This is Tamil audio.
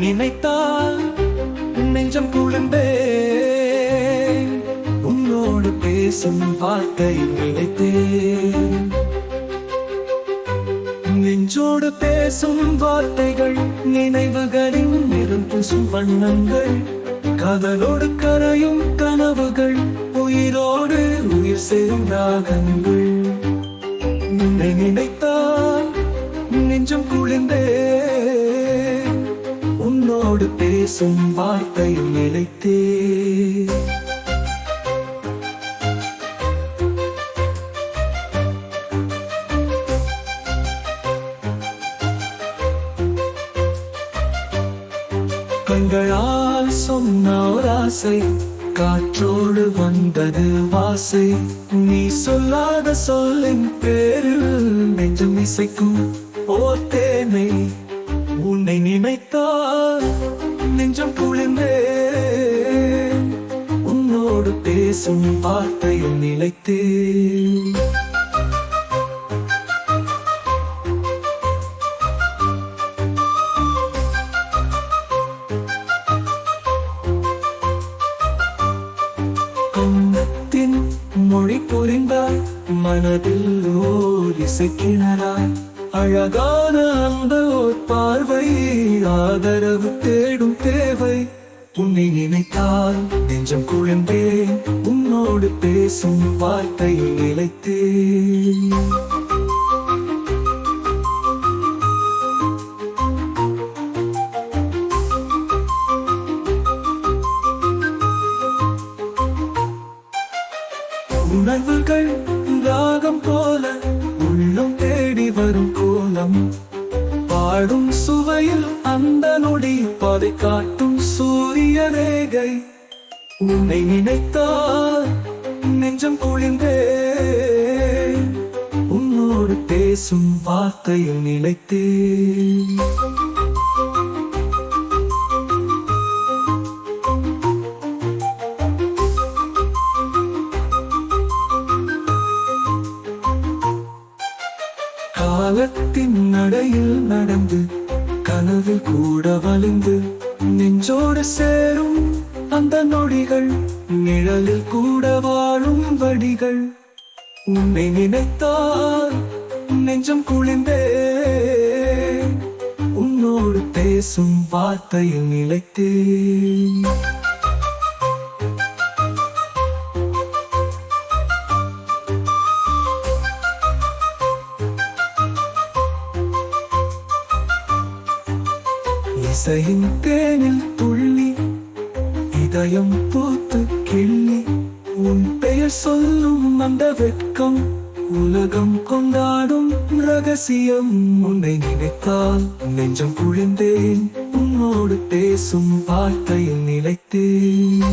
நினைத்தால் நெஞ்சம் குளிர்ந்தே உன்னோடு பேசும் வார்த்தை நினைத்தேன். நெஞ்சோடு பேசும் வார்த்தைகள் நினைவுகளின் நிறம் வண்ணங்கள். கதலோடு கரையும் கனவுகள் உயிரோடு உயிர் சேரும் ராகங்கள். உன்னை நினைத்தால் நெஞ்சம் குளிர்ந்தே உன்னோடு பேசும் வார்த்தையும் நினைத்தே கண்களால் சொன்ன ஒரு ஆசை காற்றோடு வந்தது வாசை. நீ சொல்லாத சொல்லின் பேரில் நெஞ்சம் இசைக்கும் பேசும் வார்த்தையில் நிலைத்து மொழி புரிந்தாய் மனதில் ஓர் இசைக்கிணறாய் அழகான அந்த ஓர் பார்வை ஆதரவு தேடும் உன்னை நினைத்தால் நெஞ்சம் குழம்பேன் உன்னோடு பேசும் வார்த்தையில் நிலைத்தேன். உணர்வுகள் ராகம் போல உள்ளம் தேடி வரும் கோலம். பாடும் சுவையில் அந்த நொடி பாதை காட்டும் சூரிய ரேகை உன்னை நினைத்தால் நெஞ்சம் குளிர்ந்தே உன்னோடு பேசும் வார்த்தையில் நிலைத்தேன் காலத்தின் நடையில் நடந்து கனவில் கூட வலிந்து நெஞ்சோடு சேரும் அந்த நொடிகள் நிழலில் கூட வாழும் வடிகள். உன்னை நினைத்தால் நெஞ்சம் குளிர்ந்தே உன்னோடு பேசும் வார்த்தையில் நிலைத்தேன். இசையின் தேனில் துள்ளி இதயம் பூத்து கிள்ளி உன் பெயர் சொல்லும் அந்த வெட்கம் உலகம் கொண்டாடும் ரகசியம். உன்னை நினைத்தால் நெஞ்சம் குளிர்ந்தேன் உன்னோடு பேசும் வார்த்தையில் நிலைத்தேன்.